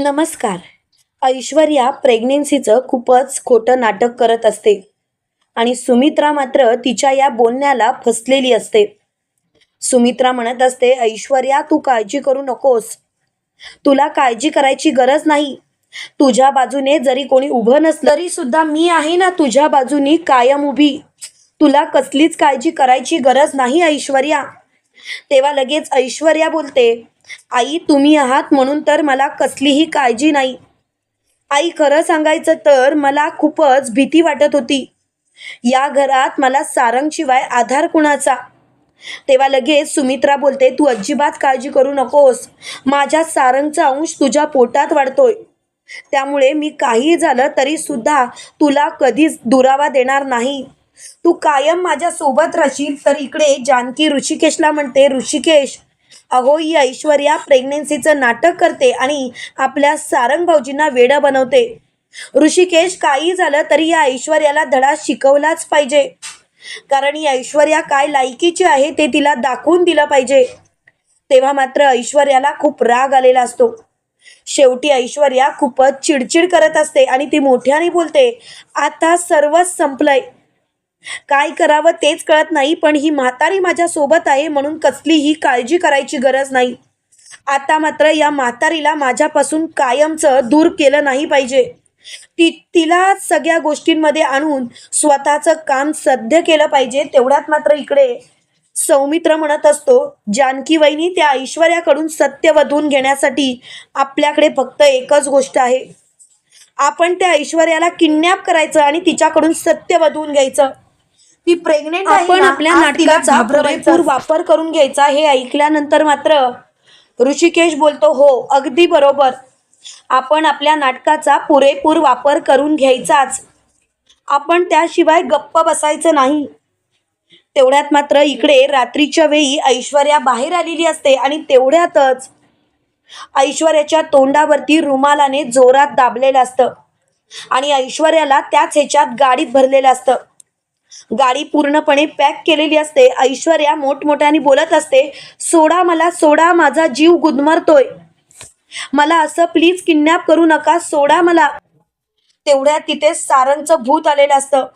नमस्कार. ऐश्वर्या प्रेग्नेन्सीचं खूपच खोटं नाटक करत असते आणि सुमित्रा मात्र तिच्या या बोलण्याला फसलेली असते. सुमित्रा म्हणत असते ऐश्वर्या तू काळजी करू नकोस. तुला काळजी करायची गरज नाही. तुझ्या बाजूने जरी कोणी उभं नसलं तरी सुद्धा मी आहे ना तुझ्या बाजूनी कायम उभी. तुला कसलीच काळजी करायची गरज नाही ऐश्वर्या. तेव्हा लगेच ऐश्वर्या बोलते आई तुम्ही आहात म्हणून तर मला कसलीही काळजी नाही. आई खरं सांगायचं तर मला खूपच भीती वाटत होती. या घरात मला सारंगशिवाय आधार कुणाचा? तेव्हा लगेच सुमित्रा बोलते तू अजिबात काळजी करू नकोस. माझ्या सारंगचा अंश तुझ्या पोटात वाढतोय. त्यामुळे मी काही झालं तरी सुद्धा तुला कधीच दुरावा देणार नाही. तू कायम माझ्या सोबत राहशील. तर इकडे जानकी ऋषिकेशला म्हणते ऋषिकेश अहो ही ऐश्वर्या प्रेग्नेन्सीचं नाटक करते आणि आपल्या सारंग भाऊजींना वेडं बनवते. ऋषिकेश काही झालं तरी या ऐश्वर्याला धडा शिकवलाच पाहिजे. कारण ही ऐश्वर्या काय लायकीची आहे ते तिला दाखवून दिलं पाहिजे. तेव्हा मात्र ऐश्वर्याला खूप राग आलेला असतो. शेवटी ऐश्वर्या खूपच चिडचिड करत असते आणि ती मोठ्याने बोलते आता सर्वच संपलंय. काय करावं तेच कळत नाही पण ही म्हातारी माझ्या सोबत आहे म्हणून कसलीही काळजी करायची गरज नाही. आता मात्र या म्हातारीला माझ्यापासून कायमचं दूर केलं नाही पाहिजे. ती तिला सगळ्या गोष्टींमध्ये आणून स्वतःचं काम सध्य केलं पाहिजे तेवढ्यात मात्र इकडे. सौमित्र म्हणत असतो जानकी वहिनी त्या ऐश्वर्याकडून सत्य वधून घेण्यासाठी आपल्याकडे फक्त एकच गोष्ट आहे. आपण त्या ऐश्वर्याला किडनॅप करायचं आणि तिच्याकडून सत्य वधून घ्यायचं. ती प्रेग्नेंट आपण आपल्या नाटकाचा पुरेपूर वापर करून घ्यायचा हे ऐकल्यानंतर मात्र ऋषिकेश बोलतो हो अगदी बरोबर. आपण आपल्या नाटकाचा पुरेपूर वापर करून घ्यायचाच. आपण त्याशिवाय गप्प बसायचं नाही. तेवढ्यात मात्र इकडे रात्रीच्या वेळी ऐश्वर्या बाहेर आलेली असते आणि तेवढ्यातच ऐश्वर्याच्या तोंडावरती रुमालाने जोरात दाबलेलं असतं आणि ऐश्वर्याला त्याच ह्याच्यात गाडीत भरलेलं असतं. गाडी पूर्णपणे पॅक केलेली असते. ऐश्वर्या मोठमोठ्याने बोलत असते सोडा मला सोडा माझा जीव गुदमरतोय. मला असं प्लीज किडनॅप करू नका सोडा मला. तेवढ्या तिथे सारंगचं भूत आलेलं असतं.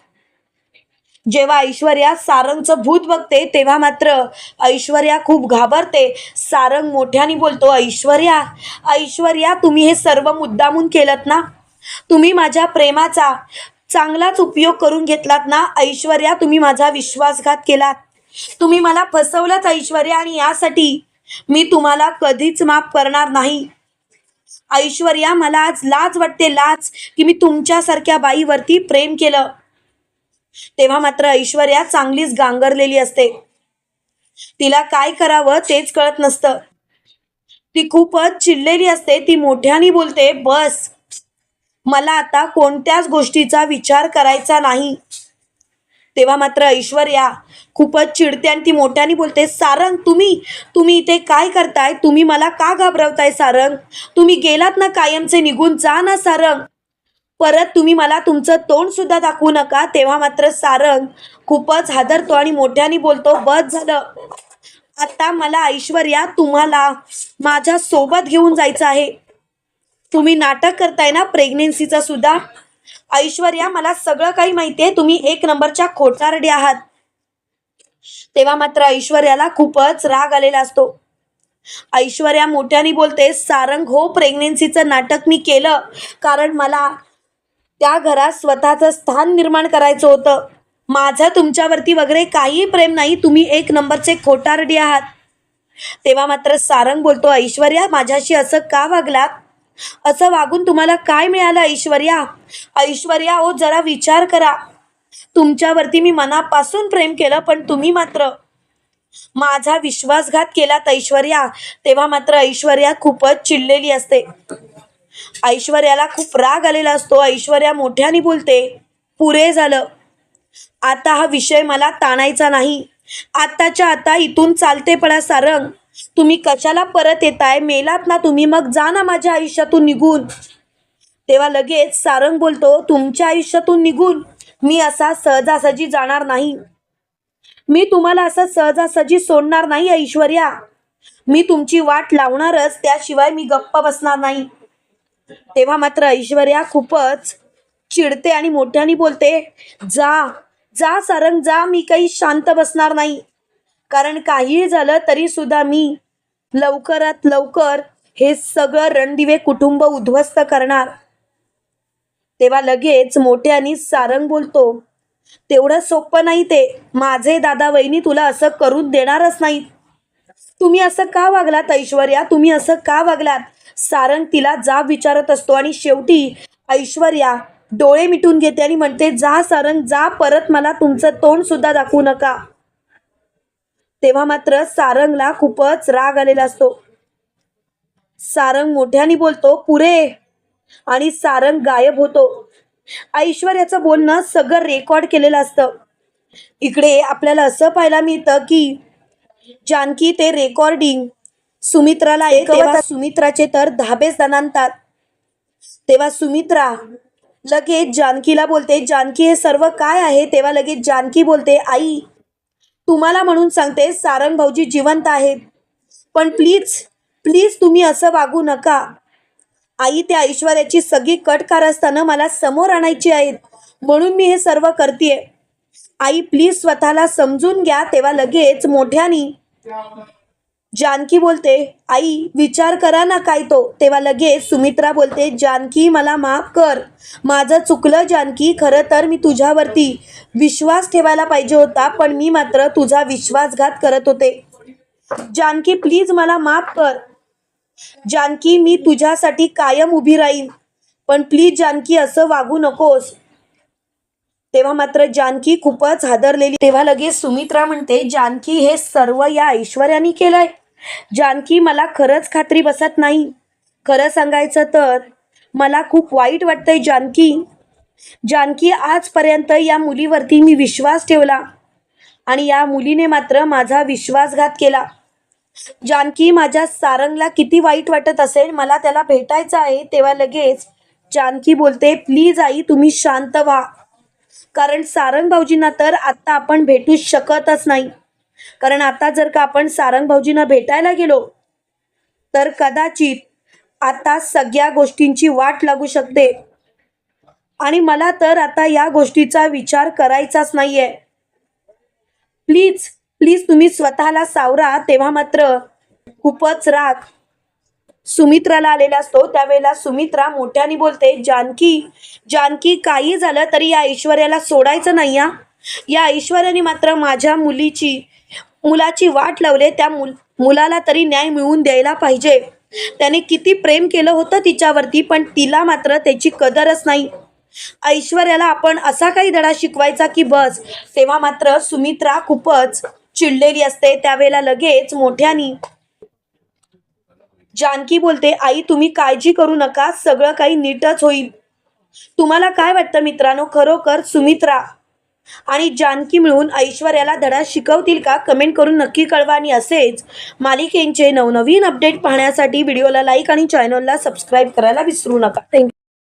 जेव्हा ऐश्वर्या सारंगचं भूत बघते तेव्हा मात्र ऐश्वर्या खूप घाबरते. सारंग मोठ्याने बोलतो ऐश्वर्या ऐश्वर्या तुम्ही हे सर्व मुद्दामून केलं ना? तुम्ही माझ्या प्रेमाचा चांगलाच उपयोग करून घेतलात ना ऐश्वर्या? तुम्ही माझा विश्वासघात केलात. तुम्ही मला फसवलंच ऐश्वर्या आणि यासाठी मी तुम्हाला कधीच माफ करणार नाही. ऐश्वर्या मला आज लाज वाटते लाज की मी तुमच्यासारख्या बाईवरती प्रेम केलं. तेव्हा मात्र ऐश्वर्या चांगलीच गांगरलेली असते. तिला काय करावं तेच कळत नसतं. ती खूपच चिडलेली असते ती मोठ्याने बोलते बस मला आता कोणत्याच गोष्टीचा विचार करायचा नाही. तेव्हा मात्र ऐश्वर्या खूपच चिडते आणि ती मोठ्याने बोलते सारंग तुम्ही तुम्ही इथे काय करताय? तुम्ही मला का घाबरवताय सारंग? तुम्ही गेलात ना कायमचे निघून? जा ना सारंग. परत तुम्ही मला तुमचं तोंड सुद्धा दाखवू नका. तेव्हा मात्र सारंग खूपच हादरतो आणि मोठ्याने बोलतो बस झालं. आता मला ऐश्वर्या तुम्हाला माझ्या सोबत घेऊन जायचं आहे. तुम्ही नाटक करताय ना प्रेग्नेन्सीचा सुद्धा? ऐश्वर्या मला सगळं काही माहितीये. तुम्ही एक नंबरच्या खोटारडी आहात. तेव्हा मात्र ऐश्वर्याला खूपच राग आलेला असतो. ऐश्वर्या मोठ्याने बोलते सारंग हो प्रेग्नेन्सीचं नाटक मी केलं. कारण मला त्या घरात स्वतःचं स्थान निर्माण करायचं होतं. माझं तुमच्यावरती वगैरे काही प्रेम नाही. तुम्ही एक नंबरचे खोटारडी आहात. तेव्हा मात्र सारंग बोलतो ऐश्वर्या माझ्याशी असं का वागलात? असं वागून तुम्हाला काय मिळालं ऐश्वर्या? ऐश्वर्या ओ जरा विचार करा. तुमच्यावरती मी मनापासून प्रेम केलं पण तुम्ही मात्र माझा विश्वासघात केलात ऐश्वर्या. तेव्हा मात्र ऐश्वर्या खूपच चिडलेली असते. ऐश्वर्याला खूप राग आलेला असतो. ऐश्वर्या मोठ्याने बोलते पुरे झालं. आता हा विषय मला ताणायचा नाही. आताच्या आता इथून चालते पडा सारंग. तुम्ही कशाला परत येताय? मेलात ना तुम्ही. मग जा ना माझ्या आयुष्यातून निघून. तेव्हा लगेच सारंग बोलतो तुमच्या आयुष्यातून निघून मी असा सहजासहजी जाणार नाही. मी तुम्हाला असं सहजासहजी सोडणार नाही ऐश्वर्या. मी तुमची वाट लावणारच त्याशिवाय मी गप्प बसणार नाही. तेव्हा मात्र ऐश्वर्या खूपच चिडते आणि मोठ्याने बोलते जा जा सारंग जा. मी काही शांत बसणार नाही. कारण काहीही झालं तरी सुद्धा मी लवकरात लवकर हे सगळं रणदिवे कुटुंब उद्ध्वस्त करणार. तेव्हा लगेच मोठ्यानी सारंग बोलतो तेवढं सोपं नाही ते. माझे दादा वहिनी तुला असं करून देणारच नाहीत. तुम्ही असं का वागलात ऐश्वर्या? तुम्ही असं का वागलात? सारंग तिला जाब विचारत असतो आणि शेवटी ऐश्वर्या डोळे मिटून घेते आणि म्हणते जा सारंग जा परत. मला तुमचं तोंड सुद्धा दाखवू नका. तेव्हा मात्र सारंगला खूपच राग आलेला असतो. सारंग मोठ्याने बोलतो पुरे. आणि सारंग गायब होतो. ऐश्वर्याचं बोलणं सगळं रेकॉर्ड केलेलं असतं. इकडे आपल्याला असं पाहायला मिळतं की जानकी ते रेकॉर्डिंग सुमित्राला एक तेव्हा सुमित्राचे तर धाबेच दणानतात तेव्हा सुमित्रा लगेच जानकीला बोलते जानकी हे सर्व काय आहे? तेव्हा लगेच जानकी बोलते आई तुम्हाला म्हणून सांगते सारंग भाऊजी जिवंत आहेत. पण प्लीज प्लीज तुम्ही असं वागू नका. आई त्या ऐश्वर्याची सगळी कट असताना मला समोर आणायची आहेत. म्हणून मी हे सर्व करते आई प्लीज स्वतःला समजून घ्या तेव्हा लगेच मोठ्यानी. जानकी बोलते आई विचार करा ना काय तो. तेव्हा लगेच सुमित्रा बोलते जानकी मला माफ कर. माझं चुकलं जानकी. खरं तर मी तुझ्यावरती विश्वास ठेवायला पाहिजे होता पण मी मात्र तुझा विश्वासघात करत होते. जानकी प्लीज मला माफ कर. जानकी मी तुझ्यासाठी कायम उभी राहीन पण प्लीज जानकी असं वागू नकोस. तेव्हा मात्र जानकी खूपच हादरलेली तेव्हा लगेच सुमित्रा म्हणते जानकी हे सर्व या ऐश्वर्याने केलंय. जानकी मला खरंच खात्री बसत नाही. खरं सांगायचं तर मला खूप वाईट वाटतंय जानकी. जानकी आजपर्यंत या मुलीवरती मी विश्वास ठेवला आणि या मुलीने मात्र माझा विश्वासघात केला. जानकी माझ्या सारंगला किती वाईट वाटत असेल मला त्याला भेटायचं आहे तेव्हा लगेच जानकी बोलते प्लीज आई तुम्ही शांत व्हा. कारण सारंग भाऊजींना तर आत्ता आपण भेटू शकतच नाही. कारण आता जर का आपण सारंग भाऊजींना भेटायला गेलो तर कदाचित आता सगळ्या गोष्टींची वाट लागू शकते. आणि मला तर आता या गोष्टीचा विचार करायचाच नाहीये. प्लीज प्लीज तुम्ही स्वतःला सावरा तेव्हा मात्र खूपच राग. सुमित्राला आलेला असतो त्यावेळेला सुमित्रा मोठ्याने बोलते जानकी जानकी काही झालं तरी या ऐश्वर्याला सोडायचं नाही या या ऐश्वर्याने मात्र माझ्या मुलीची मुलाची वाट लावले. त्या मुल मुलाला तरी न्याय मिळवून द्यायला पाहिजे. त्याने किती प्रेम केलं होतं तिच्यावरती पण तिला मात्र त्याची कदरच नाही. ऐश्वर्याला आपण असा काही धडा शिकवायचा की बस तेव्हा मात्र सुमित्रा खूपच चिडलेली असते. त्यावेळेला लगेच मोठ्यानी जानकी बोलते आई तुम्ही काळजी करू नका सगळं काही नीटच होईल. तुम्हाला काय वाटतं मित्रांनो? खरोखर सुमित्रा आणि जानकी मिळून ऐश्वर्याला धडा शिकवतील का कमेंट करून नक्की कळवा आणि असेच मालिकेंचे नवनवीन अपडेट पाहण्यासाठी व्हिडिओला लाईक आणि चॅनलला सबस्क्राईब करायला विसरू नका. थँक्यू